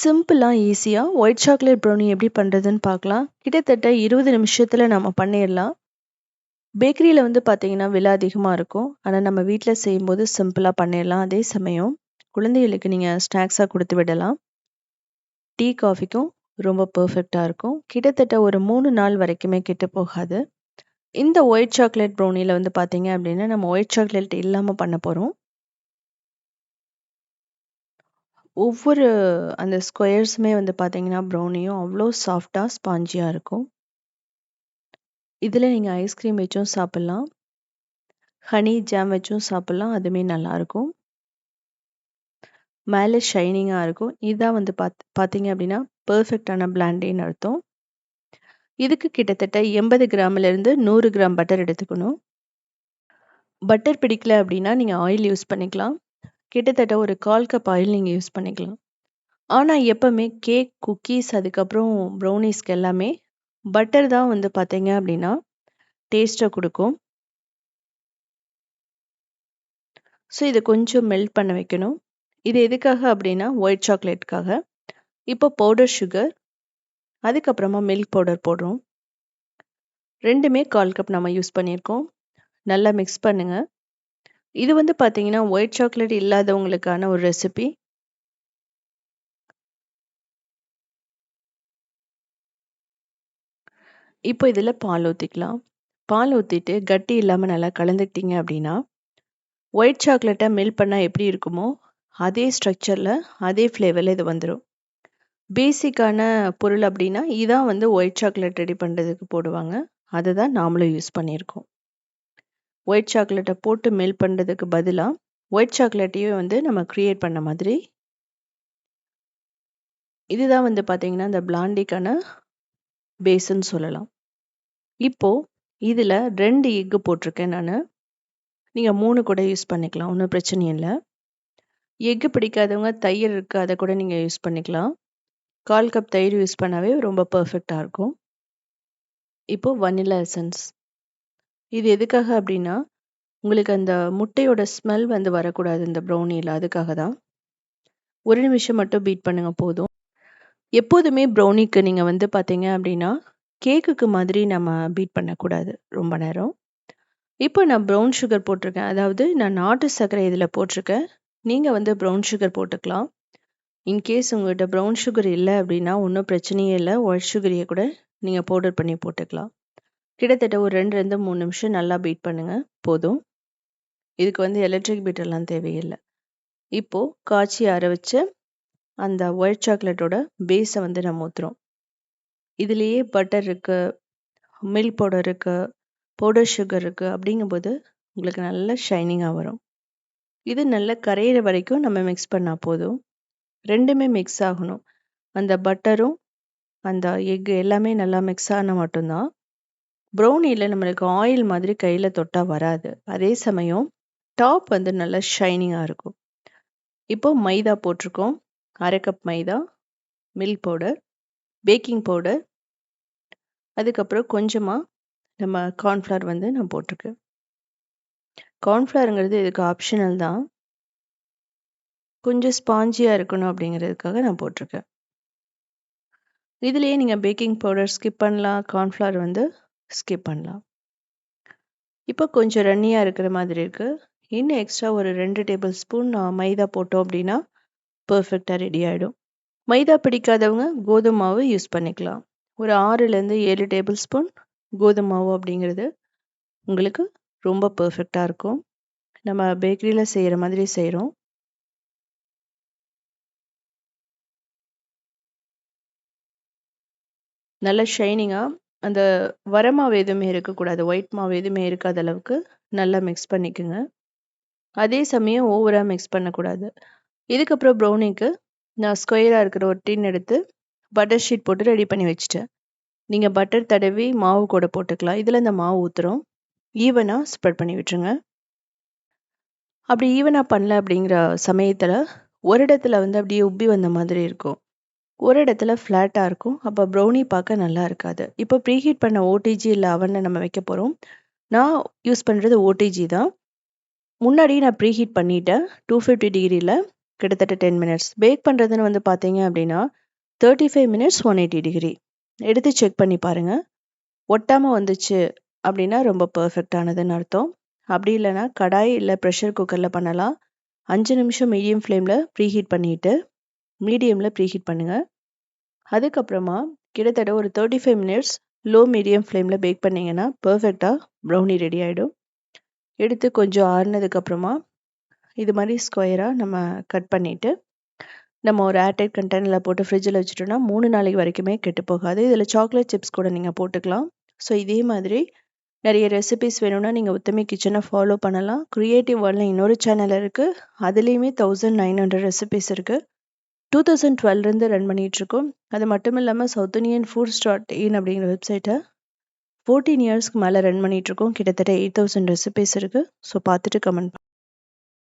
சிம்பிளாக ஈஸியாக white chocolate brownie எப்படி பண்ணுறதுன்னு பார்க்கலாம். கிட்டத்தட்ட இருபது நிமிஷத்தில் நம்ம பண்ணிடலாம் பேக்கரியில் வந்து பார்த்தீங்கன்னா, விலை அதிகமாக இருக்கும். ஆனால் நம்ம வீட்டில் செய்யும்போது சிம்பிளாக பண்ணிடலாம் அதே சமயம் குழந்தைகளுக்கு நீங்கள் ஸ்நாக்ஸாக கொடுத்து விடலாம். டீ, காஃபிக்கும் ரொம்ப பர்ஃபெக்டாக இருக்கும். கிட்டத்தட்ட ஒரு மூணு நாள் வரைக்குமே கெட்டு போகாது. இந்த ஒயிட் சாக்லேட் ப்ரௌனியில் வந்து பார்த்தீங்க அப்படின்னா, நம்ம ஒயிட் சாக்லேட் இல்லாமல் பண்ண போகிறோம் ஒவ்வொரு அந்த ஸ்கொயர்ஸுமே வந்து பார்த்தீங்கன்னா, ப்ரௌனியும் அவ்வளோ சாஃப்டாக ஸ்பாஞ்சியாக இருக்கும். இதில் நீங்கள் ஐஸ்கிரீம் வச்சும் சாப்பிட்லாம் ஹனி ஜாம் வச்சும் சாப்பிட்லாம் அதுவுமே நல்லாயிருக்கும் மேலே ஷைனிங்காக இருக்கும். இதான் வந்து பாத் பார்த்தீங்க அப்படின்னா, பர்ஃபெக்டான பிளாண்டின்னு அர்த்தம். இதுக்கு கிட்டத்தட்ட 80 கிராம்லேருந்து நூறு கிராம் பட்டர் எடுத்துக்கணும். பட்டர் பிடிக்கல அப்படின்னா, நீங்கள் ஆயில் யூஸ் பண்ணிக்கலாம். கிட்டத்தட்ட ஒரு 1/4 கப் ஆயில் நீங்கள் யூஸ் பண்ணிக்கலாம். ஆனால் எப்பவுமே கேக், குக்கீஸ் அதுக்கப்புறம் ப்ரௌனீஸ்க்கு எல்லாமே பட்டர் தான் வந்து பார்த்தீங்க அப்படின்னா, டேஸ்ட்டை கொடுக்கும் ஸோ இதை கொஞ்சம் மெல்ட் பண்ண வைக்கணும். இது எதுக்காக அப்படின்னா, ஒயிட் சாக்லேட்டுக்காக இப்போ பவுடர் சுகர், அதுக்கப்புறமா மில்க் பவுடர் போடுறோம். 2மே 1/4 கப் நம்ம யூஸ் பண்ணியிருக்கோம். நல்லா மிக்ஸ் பண்ணுங்கள் இது வந்து பார்த்தீங்கன்னா, ஒயிட் சாக்லேட் இல்லாதவங்களுக்கான ஒரு ரெசிபி. இப்போ இதில் பால் ஊற்றிக்கலாம் பால் ஊற்றிட்டு கட்டி இல்லாமல் நல்லா கலந்துக்கிட்டீங்க அப்படின்னா, ஒயிட் சாக்லேட்டை மில் பண்ணால் எப்படி இருக்குமோ, அதே ஸ்ட்ரக்சரில் அதே ஃப்ளேவரில் இது வந்துடும் பேசிக்கான பொருள் அப்படின்னா, இதான் வந்து ஒயிட் சாக்லேட் ரெடி பண்ணுறதுக்கு போடுவாங்க. அதை தான் நாமளும் யூஸ் பண்ணியிருக்கோம். ஒயிட் சாக்லேட்டை போட்டு மெல்ட் பண்ணுறதுக்கு பதிலாக ஒயிட் சாக்லேட்டையே வந்து நம்ம க்ரியேட் பண்ண மாதிரி இதுதான் வந்து பார்த்திங்கன்னா இந்த பிளாண்டிக்கான பேஸ்ன்னு சொல்லலாம். இப்போது இதில் ரெண்டு எக்கு போட்டிருக்கேன் நான் நீங்கள் மூணு கூட யூஸ் பண்ணிக்கலாம். ஒன்றும் பிரச்சனை இல்லை எக்கு பிடிக்காதவங்க தயிர் இருக்குது அதை கூட நீங்கள் யூஸ் பண்ணிக்கலாம். 1/4 கப் தயிர் யூஸ் பண்ணாவே ரொம்ப பர்ஃபெக்டாக இருக்கும். இப்போது வனிலா எசன்ஸ். இது எதுக்காக அப்படின்னா, உங்களுக்கு அந்த முட்டையோட ஸ்மெல் வந்து வரக்கூடாது இந்த ப்ரௌனில. அதுக்காக தான். 1 நிமிஷம் மட்டும் பீட் பண்ணுங்க போதும். எப்போதுமே ப்ரௌனிக்கு நீங்க வந்து பார்த்தீங்க அப்படின்னா, கேக்குக்கு மாதிரி நம்ம பீட் பண்ணக்கூடாது ரொம்ப நேரம். இப்போ நான் ப்ரவுன் சுகர் போட்டிருக்கேன். அதாவது நான் நாட்டு சர்க்கரை இதில் போட்டிருக்கேன். நீங்க வந்து ப்ரவுன் சுகர் போட்டுக்கலாம். இன்கேஸ் உங்ககிட்ட ப்ரவுன் சுகர் இல்ல அப்படின்னா, ஒண்ணும் பிரச்சனையே இல்ல. ஒயிட் சுகரையே கூட நீங்க பவுடர் பண்ணி போட்டுக்கலாம். கிட்டத்தட்ட ஒரு 2லேருந்து 3 நிமிஷம் நல்லா பீட் பண்ணுங்கள் போதும். இதுக்கு வந்து எலக்ட்ரிக் பீட்டர்லாம் தேவையில்லை இப்போது காய்ச்சி ஆற அந்த ஒயிட் சாக்லேட்டோட பேஸை வந்து நம்ம ஊற்றுறோம் இதுலேயே பட்டர் இருக்குது மில்க் பவுடர் இருக்குது பவுடர் சுகர் இருக்குது அப்படிங்கும்போது உங்களுக்கு நல்ல ஷைனிங்காக வரும். இது நல்லா கரையிற வரைக்கும் நம்ம மிக்ஸ் பண்ணால் போதும். ரெண்டுமே மிக்ஸ் ஆகணும். அந்த பட்டரும், அந்த எக் எல்லாமே நல்லா மிக்ஸ் ஆனால் மட்டும்தான் ப்ரௌனியில் நம்மளுக்கு ஆயில் மாதிரி கையில் தொட்டால் வராது. அதே சமயம் டாப் வந்து நல்லா ஷைனிங்காக இருக்கும். இப்போ மைதா போட்டிருக்கோம். அரை கப் மைதா, மில்க் பவுடர், பேக்கிங் பவுடர், அதுக்கப்புறம் கொஞ்சமாக நம்ம கார்ன்ஃப்ளவர் வந்து நான் போட்டிருக்கேன். கார்ன்ஃப்ளவருங்கிறது இதுக்கு ஆப்ஷனல் தான். கொஞ்சம் ஸ்பாஞ்சியாக இருக்கணும் அப்படிங்கிறதுக்காக நான் போட்டிருக்கேன். இதுலேயே நீங்கள் பேக்கிங் பவுடர் ஸ்கிப் பண்ணலாம். கார்ன்ஃப்ளவர் வந்து ஸ்கிப் பண்ணலாம். இப்போ கொஞ்சம் ரன்னியாக இருக்கிற மாதிரி இருக்குது இன்னும் எக்ஸ்ட்ரா ஒரு ரெண்டு டேபிள் ஸ்பூன் மைதா போட்டோம் அப்படின்னா, பர்ஃபெக்டாக ரெடி ஆகிடும் மைதா பிடிக்காதவங்க கோதுமை மாவு யூஸ் பண்ணிக்கலாம். ஒரு 6லேருந்து 7 டேபிள் ஸ்பூன் கோதுமை மாவு அப்படிங்கிறது உங்களுக்கு ரொம்ப பர்ஃபெக்டாக இருக்கும். நம்ம பேக்கரியில் செய்கிற மாதிரி செய்கிறோம் நல்ல ஷைனிங்கா அந்த வர மாவு எதுவுமே இருக்கக்கூடாது. ஒயிட் மாவு எதுவுமே இருக்காத அளவுக்கு நல்லா மிக்ஸ் பண்ணிக்கோங்க அதே சமயம் ஓவராக மிக்ஸ் பண்ணக்கூடாது. இதுக்கப்புறம் ப்ரௌனிக்கு நான் ஸ்கொயராக இருக்கிற ஒரு டின் எடுத்து பட்டர் ஷீட் போட்டு ரெடி பண்ணி வச்சுட்டேன். நீங்கள் பட்டர் தடவி மாவு கூட போட்டுக்கலாம். இதில் இந்த மாவு ஊத்துறோம். ஈவனாக ஸ்ப்ரெட் பண்ணி விட்டுருங்க. அப்படி ஈவனாக பண்ணல அப்படிங்கிற சமயத்தில் ஒரு இடத்துல வந்து அப்படியே உப்பி வந்த மாதிரி இருக்கும். ஒரு இடத்துல ஃப்ளாட்டாக இருக்கும். அப்போ ப்ரௌனி பார்க்க நல்லா இருக்காது. இப்போ ப்ரீஹீட் பண்ண ஓடிஜி இல்லை அவனை நம்ம வைக்க போகிறோம் நான் யூஸ் பண்ணுறது ஓடிஜி தான். முன்னாடியே நான் ப்ரீஹீட் பண்ணிட்டேன். 250 டிகிரில கிட்டத்தட்ட டென் மினிட்ஸ் பேக் பண்ணுறதுன்னு வந்து பார்த்தீங்க அப்படின்னா thirty five minutes one eighty degree எடுத்து செக் பண்ணி பாருங்கள் ஒட்டாமல் வந்துச்சு அப்படின்னா ரொம்ப பர்ஃபெக்டானதுன்னு அர்த்தம் அப்படி இல்லைன்னா கடாய் இல்லை ப்ரெஷர் குக்கரில் பண்ணலாம் அஞ்சு நிமிஷம் மீடியம் ஃப்ளேமில் ப்ரீஹீட் பண்ணிவிட்டு மீடியமில் ப்ரீஹீட் பண்ணுங்கள் அதுக்கப்புறமா கிட்டத்தட்ட ஒரு thirty five minutes low medium ஃப்ளேமில் பேக் பண்ணிங்கன்னா பர்ஃபெக்டாக ப்ரௌனி ரெடி ஆகிடும் எடுத்து கொஞ்சம் ஆறுனதுக்கப்புறமா இது மாதிரி ஸ்கொயராக நம்ம கட் பண்ணிவிட்டு நம்ம ஒரு ஏர்டைட் கண்டெய்னரில் போட்டு ஃப்ரிட்ஜில் வச்சுட்டோம்னா மூணு நாளைக்கு வரைக்குமே கெட்டு போகாது. இதில் சாக்லேட் சிப்ஸ் கூட நீங்கள் போட்டுக்கலாம். ஸோ இதே மாதிரி நிறைய ரெசிபிஸ் வேணும்னா நீங்கள் உத்தமி கிச்சனை ஃபாலோ பண்ணலாம். க்ரியேட்டிவ் வேர்ல்டில் இன்னொரு சேனல் இருக்குது அதுலேயுமே தௌசண்ட் நைன் ஹண்ட்ரட் ரெசிபிஸ் இருக்குது டூ தௌசண்ட் டுவெல்லேருந்து ரன் பண்ணிகிட்ருக்கோம் அது மட்டும் இல்லாமல் South Indian foods dot in அப்படிங்கிற வெப்சைட்டை ஃபோர்டீன் இயர்ஸ்க்கு மேலே ரன் பண்ணிகிட்ருக்கோம் கிட்டத்தட்ட எயிட் தௌசண்ட் ரெசிபிஸ் இருக்குது ஸோ பார்த்துட்டு கமெண்ட்